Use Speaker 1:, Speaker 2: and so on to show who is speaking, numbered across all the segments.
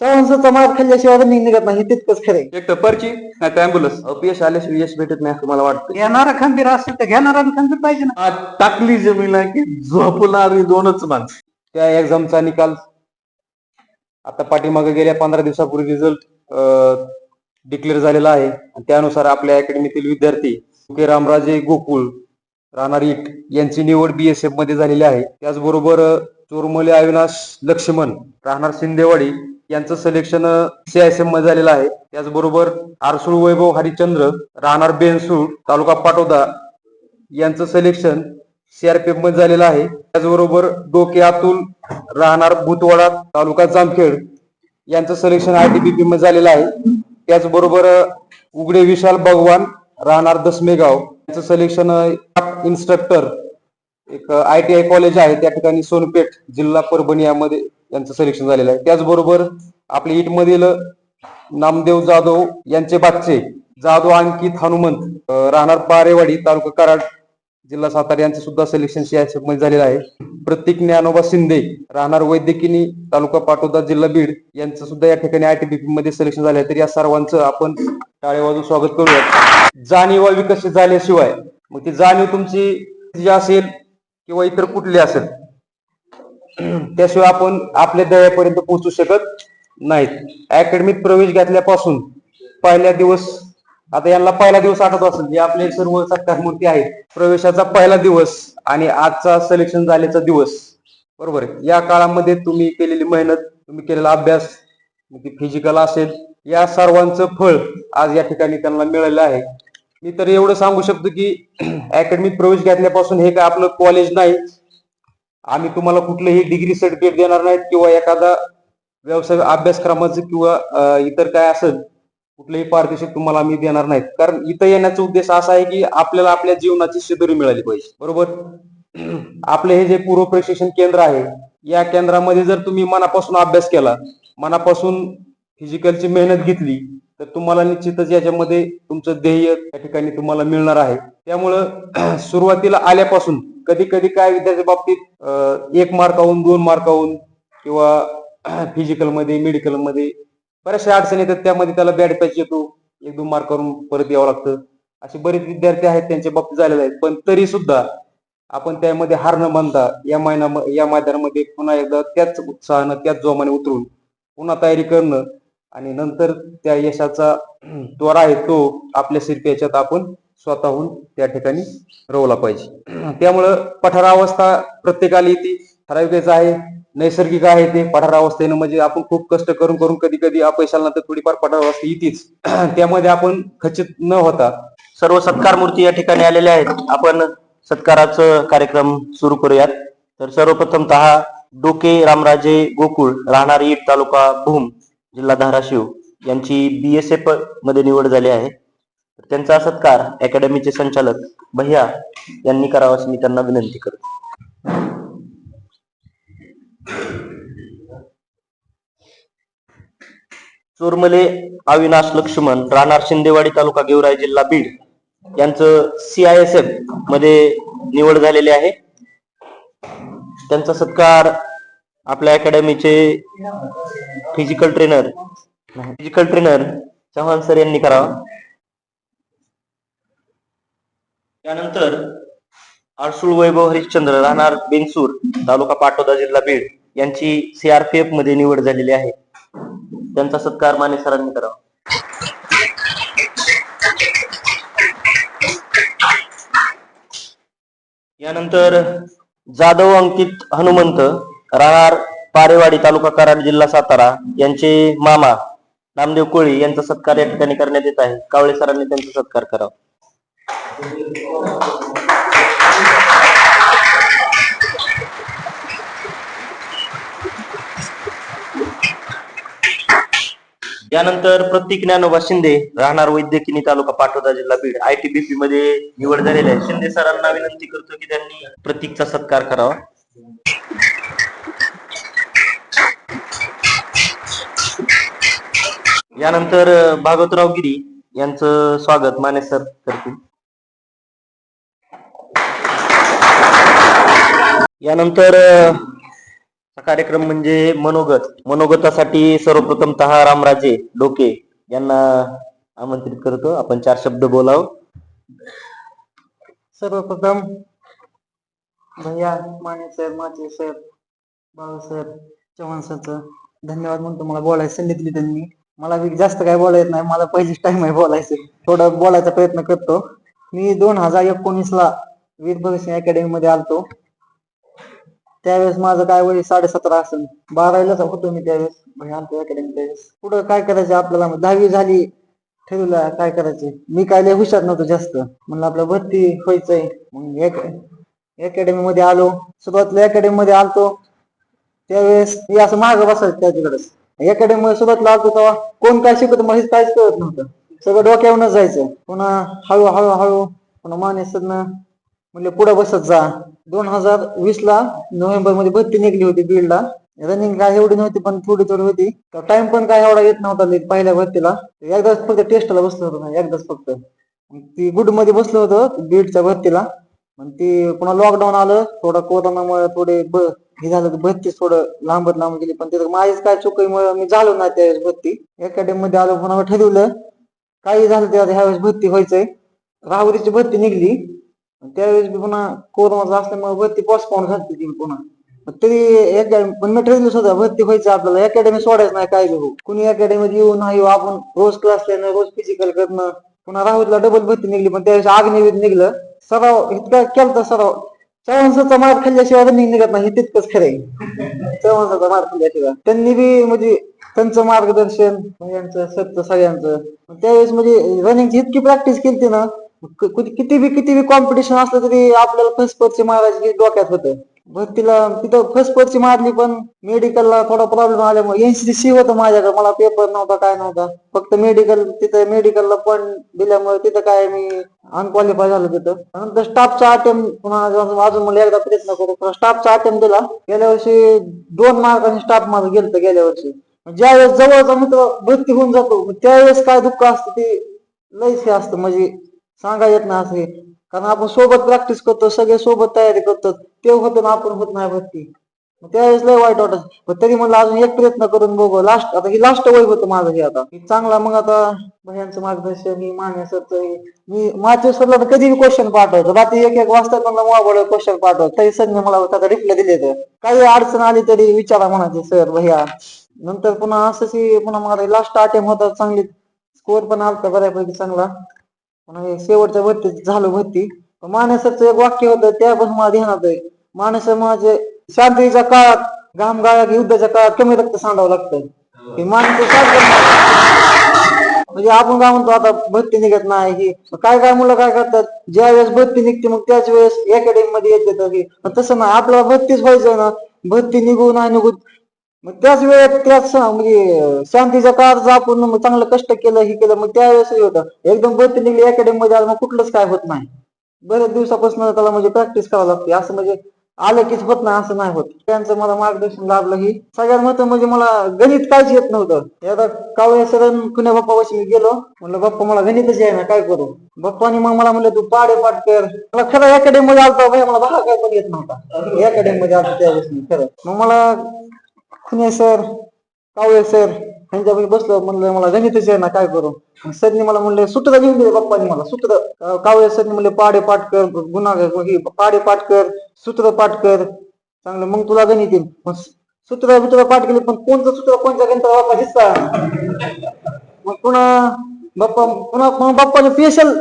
Speaker 1: चव्हाणचा मार खाल्ल्याशिवाय रनिंग निघत नाही तितकंच खरंय
Speaker 2: एक टप्परची नाही तर अँब्युलन्स अपयश आल्याशिवाय यश भेटत नाही असं मला वाटतं.
Speaker 1: घेणारा खंबीर असेल तर घेणारा खंबीर पाहिजे ना.
Speaker 2: आज टाकली जमीन की झोपणारी दोनच माणसं. त्या एक्झामचा निकाल आता पाठीमागे गेल्या पंधरा दिवसापूर्वी रिझल्ट डिक्लेअर झालेला आहे. आणि त्यानुसार आपल्या अकॅडमीतील विद्यार्थी के रामराजे गोकुळ राहणार इट यांची निवड बीएसएफमध्ये झालेली आहे. त्याचबरोबर चोरमले अविनाश लक्ष्मण राहणार शिंदेवाडी यांचं सिलेक्शन सीआयएसएफमध्ये झालेलं आहे. त्याचबरोबर आरसूळ वैभव हरिचंद्र राहणार बेनसूळ तालुका पाटोदा यांचं सिलेक्शन सीआरपीएफमध्ये झालेलं आहे. त्याचबरोबर डोके अतुल राहणार भूतवाडा तालुका जामखेड यांचं सिलेक्शन आयटीबीपी मध्ये झालेलं आहे. त्याचबरोबर उघडे विशाल भगवान राहणार दसमेगाव यांचं सिलेक्शन इन्स्ट्रक्टर एक आय टी आय कॉलेज आहे. त्या ठिकाणी सोनपेठ जिल्हा परभणी यामध्ये यांचं सिलेक्शन झालेलं आहे. त्याचबरोबर आपल्या इट मधील नामदेव जाधव यांचे बाच्चे जाधव अंकित हनुमंत राहणार पारेवाडी तालुका कराड जिल्हा सातारा यांचे सुद्धा सिलेक्शन सीआयएसएफमध्ये झालेलं आहे. प्रतीक ज्ञानोबा शिंदे राहणार वैद्यकिनी तालुका पाटोदा जिल्हा बीड यांचं सुद्धा या ठिकाणी आयटीबीपी मध्ये सिलेक्शन झालं आहे. तर या सर्वांचं आपण टाळे वाजून स्वागत करूया जाणीव विकसित झाल्याशिवाय मग ती जाणीव तुमची जी असेल किंवा इतर कुठली असेल त्याशिवाय आपण आपल्या ध्येयापर्यंत पोहोचू शकत नाहीत. अकॅडमीत प्रवेश घेतल्यापासून पहिल्या दिवस आता यांना पहिला दिवस आठवत असेल जे आपले सर्व सत्कार मूर्ती आहेत. प्रवेशाचा पहिला दिवस आणि आजचा सिलेक्शन झाल्याचा दिवस. बरोबर या काळामध्ये तुम्ही केलेली मेहनत तुम्ही केलेला अभ्यास फिजिकल असेल या सर्वांचं फळ आज या ठिकाणी त्यांना मिळालेलं आहे. मी तर एवढं सांगू शकतो की अकॅडमीत प्रवेश घेतल्यापासून हे काय आपलं कॉलेज नाही आम्ही तुम्हाला कुठलंही डिग्री सर्टिफिकेट देणार नाहीत किंवा एखादा व्यवसाय अभ्यासक्रमाचं किंवा इतर काय असेल कुठलंही पारितोषिक तुम्हाला आम्ही देणार नाहीत. कारण इथं येण्याचा उद्देश असा आहे की आपल्याला आपल्या जीवनाची शिदोरी मिळाली पाहिजे. बरोबर? आपले हे जे पूर्व प्रशिक्षण केंद्र आहे या केंद्रामध्ये जर तुम्ही मनापासून अभ्यास केला मनापासून फिजिकलची मेहनत घेतली तर तुम्हाला निश्चितच याच्यामध्ये तुमचं ध्येय त्या ठिकाणी तुम्हाला मिळणार आहे. त्यामुळं सुरुवातीला आल्यापासून कधी कधी काय विद्यार्थ्या बाबतीत एक मार्काहून दोन मार्काहून किंवा फिजिकलमध्ये मेडिकलमध्ये बऱ्याचशा अडचणी येतात. त्यामध्ये त्याला बॅड पॅच येतो. एक दोन मार्कावरून परत यावं लागतं. असे बरेच विद्यार्थी आहेत त्यांच्या बाबतीत झालेले आहेत पण तरी सुद्धा आपण त्यामध्ये हार न मानता या महिना या मैदानामध्ये पुन्हा एकदा त्याच उत्साहानं त्याच जोमाने उतरून पुन्हा तयारी करणं आणि नंतर त्या यशाचा त्वरा आहे तो आपल्या शिरपी आपण स्वतःहून त्या ठिकाणी रोवला पाहिजे. त्यामुळं पठारावस्था प्रत्येकाला ती ठराविकच आहे नैसर्गिक आहे ते पठारावस्थेनं. म्हणजे आपण खूप कष्ट करून करून कधी कधी अपयशाला नंतर थोडीफार पठारावस्था येतीच. त्यामध्ये आपण खचित न होता
Speaker 3: सर्व सत्कार मूर्ती या ठिकाणी आलेल्या आहेत. आपण सत्काराचं कार्यक्रम सुरू करूयात. तर सर्वप्रथमतः डोके रामराजे गोकुळ राहणार ईट तालुका भूम जिल्हा धाराशिव यांची बीएसएफमध्ये निवड झाली आहे. त्यांचा सत्कार अकॅडमीचे संचालक भैया यांनी करावा अशी मी त्यांना विनंती करतो. चोरमले अविनाश लक्ष्मण राहणार शिंदेवाडी तालुका गेवराई जिल्हा बीड यांचं सीआयएसएफमध्ये निवड झालेली आहे. त्यांचा सत्कार आपल्या अकॅडमीचे physical trainer physical trainer Chavan sir यांनी करावा. त्यानंतर आरसूळ वैभव हरिश्चंद्र राहणार बेनसूर तालुका पाटोदा जिल्हा बीड यांची सीआरपीएफमध्ये निवड झालेली आहे. त्यांचा सत्कार माने सरांनी करावा. यानंतर जाधव अंकित हनुमंत राहणार पारेवाडी तालुका कराड जिल्हा सातारा यांचे मामा नामदेव कोळी यांचा सत्कार या ठिकाणी करण्यात येत आहे. कावळे सरांनी त्यांचा सत्कार करावा. यानंतर प्रतीक ज्ञानोबा शिंदे राहणार वैद्यकिनी तालुका पाटोदा जिल्हा बीड. आयटीबीपी मध्ये निवड झालेली आहे. शिंदे सरांना विनंती करतो की त्यांनी प्रतीकचा सत्कार करावा. यानंतर भागवतराव गिरी यांचं स्वागत. माने सर करतील. यानंतर हा कार्यक्रम म्हणजे मनोगत. मनोगतासाठी सर्वप्रथमत रामराजे डोके यांना आमंत्रित करतो. आपण चार शब्द बोलाव.
Speaker 1: सर्वप्रथम Bhaiya Mane sir Mache sir Balu sir Chavan सरचं धन्यवाद म्हणतो. मला बोलायला संधी दिली त्यांनी. मला जास्त काय बोलायला येत नाही. मला पहिलीच टाइम आहे बोलायचं. थोडं बोलायचा प्रयत्न करतो. मी दोन हजार एकोणीस ला वीर भगतसिंग अकॅडमी मध्ये आलतो. त्यावेळेस माझं काय वय साडेसतरा असेल. बारावीलाच होतो मी त्यावेळेस. आमच्या अकॅडमी त्यावेळेस पुढं काय करायचं आपल्याला? दहावी झाली. ठरवलं काय करायचे? मी काय लय हुशार नव्हतो जास्त. म्हणलं आपलं भरती व्हायचंय. मग अकॅडमी मध्ये आलो. सुरुवातीला अकॅडमी मध्ये आलतो. त्यावेळेस मी असं माग बसायचं त्याच्याकडेच. अकॅडमी मध्ये सुरुवातीला आलतो तेव्हा कोण काय शिकत मग काहीच कळत नव्हतं. सगळं डोक्यावरूनच जायचं. पुन्हा हळू हळू हळू पुन्हा माने सरनं म्हणले पुढे बसत जा. दोन हजार वीस ला नोव्हेंबरमध्ये भरती निघली होती बीडला रनिंग काय एवढी नव्हती पण थोडी थोडी होती. टाइम पण काय एवढा येत नव्हता पहिल्या भरतीला. एकदाच फक्त टेस्टला बसलो होतो ना एकदाच फक्त. ती गुडमध्ये बसलो होतो बीडच्या भरतीला. मग ती पुन्हा लॉकडाऊन आलं थोडं कोरोनामुळे थोडे हे झालं तर भरती थोडं लांबत लांब गेली. पण तिथं माझीच काय चुकीमुळे मी झालो नाही त्यावेळेस भरती. अकॅडमी मध्ये आलो पुन्हा ठरवलं काही झालं त्यात ह्यावेळेस भरती व्हायचंय. राहुरीची भरती निघली. त्यावेळेस बी पुन्हा कोरोनाचं असल्यामुळे भरती पॉस्टपॉन झाली ती पुन्हा. तरी अकॅडमी पण मी ठरवलं सुद्धा भरती व्हायचं आपल्याला अकॅडमी सोडायचं नाही काय भाऊ कुणी अकॅडमीत येऊ नाही येऊ आपण रोज क्लास येणं रोज फिजिकल करणं पुन्हा राहुलला डबल भरती निघली पण त्यावेळेस आग्नेवीत निघलं. सराव इतका केलता सराव. चव्हाणसाचा मार खाल्ल्याशिवाय रनिंग निघत नाही तितकंच तितकंच खरंय चव्हाणसाचा मार खाल्ल्याशिवाय. त्यांनी बी म्हणजे त्यांचं मार्गदर्शन यांचं सत्य सगळ्यांचं. त्यावेळेस म्हणजे रनिंगची इतकी प्रॅक्टिस केली ना किती बी किती बी कॉम्पिटिशन असलं तरी आपल्याला फर्स्ट पर्ची मारायची डोक्यात होतं? भरतीला तिथं फर्स्ट पर्ची मारली पण मेडिकलला थोडा प्रॉब्लेम आल्यामुळे एनसीसी होतं माझ्याकडे. मला पेपर नव्हता काय नव्हता. फक्त मेडिकल तिथं मेडिकलला पण दिल्यामुळे तिथं काय मी अनक्वालिफाय झालो तिथं. नंतर स्टाफचा अटेम्प्ट पुन्हा अजून मला एकदा प्रयत्न करू. स्टाफचा अटेम्प्ट दिला. गेल्या वर्षी दोन मार्कांनी स्टाफ माझं गेलं गेल्या वर्षी. ज्यावेळेस जवळचा मित्र भरती होऊन जातो त्यावेळेस काय दुःख असतं ते लयच हे असतं. म्हणजे सांगा येत ना असे. हे. कारण आपण सोबत प्रॅक्टिस करतो सगळे सोबत तयारी करतो ते होतं ना आपण होत नाही भरती. त्यावेळेस लय वाईट वाटत. पण तरी म्हणलं अजून एक प्रयत्न करून बघू. लास्ट आता ही लास्ट वय होतं माझं हे आता. चांगला मग आता भयांचं मार्गदर्शन ही मान्यासरचं हे. मी माझ्या सरला तर कधी क्वेश्चन पाठवतो बाकी एक एक वाजता म्हणलं मोबाईल क्वेश्चन पाठवतो तरी सर मला त्याचा रिप्लाय दिले तर काही अडचण आली तरी विचारा म्हणायचे सर भैया. नंतर पुन्हा असं पुन्हा माझा लास्ट अटेम्प होता चांगली स्कोर पण आलता बऱ्यापैकी चांगला. शेवटच्या भरती झालो भरती. माणसाचं एक वाक्य होतं त्यापासून मला ध्यानात आहे मानस माझे शांतीच्या काळात घाम गाळा युद्धाच्या काळात कमी रक्त सांडावं लागतं. हे माणसं म्हणजे आपण काय म्हणतो आता भरती निघत नाही ही. काय काय मुलं काय करतात? ज्या वेळेस भरती निघते मग त्याच वेळेस अकॅडमी मध्ये येते तर की तसं नाही आपल्याला भरतीच व्हायचं ना. भरती निघू नाही निघू मग त्याच वेळेत त्याच म्हणजे शांतीच्या काळात जर आपण मग चांगलं कष्ट केलं हे केलं मग त्यावेळेस हे होतं. एकदम भरती निघली अकॅडमी मध्ये आलं मग कुठलंच काय होत नाही. बऱ्याच दिवसापासून त्याला म्हणजे प्रॅक्टिस करावं लागते. असं म्हणजे आलं कीच होत नाही असं नाही होत. त्यांचं मला मार्गदर्शन लाभलं ही. सगळ्यात महत्त्व म्हणजे मला गणित काहीच येत नव्हतं. एकदा कावळे सरण कुण्या बाप्पापाशी मी गेलो. म्हणलं बाप्पा मला गणितच आहे ना काय करू? बाप्पानी मग मला म्हणलं तू पाडे पाठ कर. मला खरं अकॅडमी मध्ये आलता भैया मला भागा काय पण येत नव्हता. अकॅडमी मध्ये आलता त्यावेळेस मी खरं. मग मला खुने सर कावळे हो सर? ह्यांच्यापैकी बसलो म्हणलं मला गणितच आहे ना काय करू? मग सरनी मला म्हणले सूत्र घेऊन दिले बाप्पाने मला सूत्र कावळे हो सरनी म्हणले पाडे पाठ कर गुन्हा पाडे पाठ कर सूत्र पाठ कर. चांगलं मग तुला गणित येईल मग सूत्र बित्र पाठ केले पण कोणतं सूत्र कोणत्या गणिता बाप्पा दिसता? मग पुन्हा बाप्पा पुन्हा मग बाप्पाने स्पेशल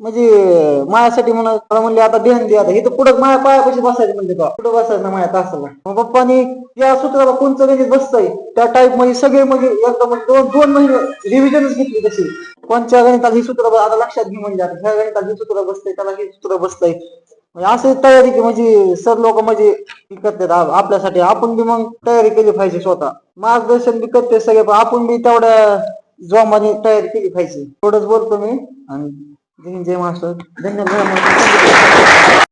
Speaker 1: म्हणजे माझ्यासाठी म्हणा मला म्हणले आता ध्यान दे आता. इथं पुढं माझ्या पायापाशी बसायचं म्हणजे का पुढं बसायचं ना माझ्या तासाला मग पप्पानी या सूत्राला कोणतं गणित बसतंय? त्या टाईपमध्ये सगळे म्हणजे एकदम म्हणजे दोन दोन महिने रिव्हिजनच घेतली तशी. कोणत्या गणितात ही सूत्र आता लक्षात घे म्हणजे आता. ह्या गणितात ही सूत्र बसतंय त्याला हे सूत्र बसतंय. म्हणजे असं तयारी की म्हणजे सर लोक म्हणजे करतात आपल्यासाठी. आपण बी मग तयारी केली पाहिजे स्वतः. मार्गदर्शन बी करते सगळे पण आपण बी तेवढ्या जोमाने तयारी केली पाहिजे. थोडंच बोलतो मी. आणि जय हिंद, जय महाराष्ट्र धन्यवाद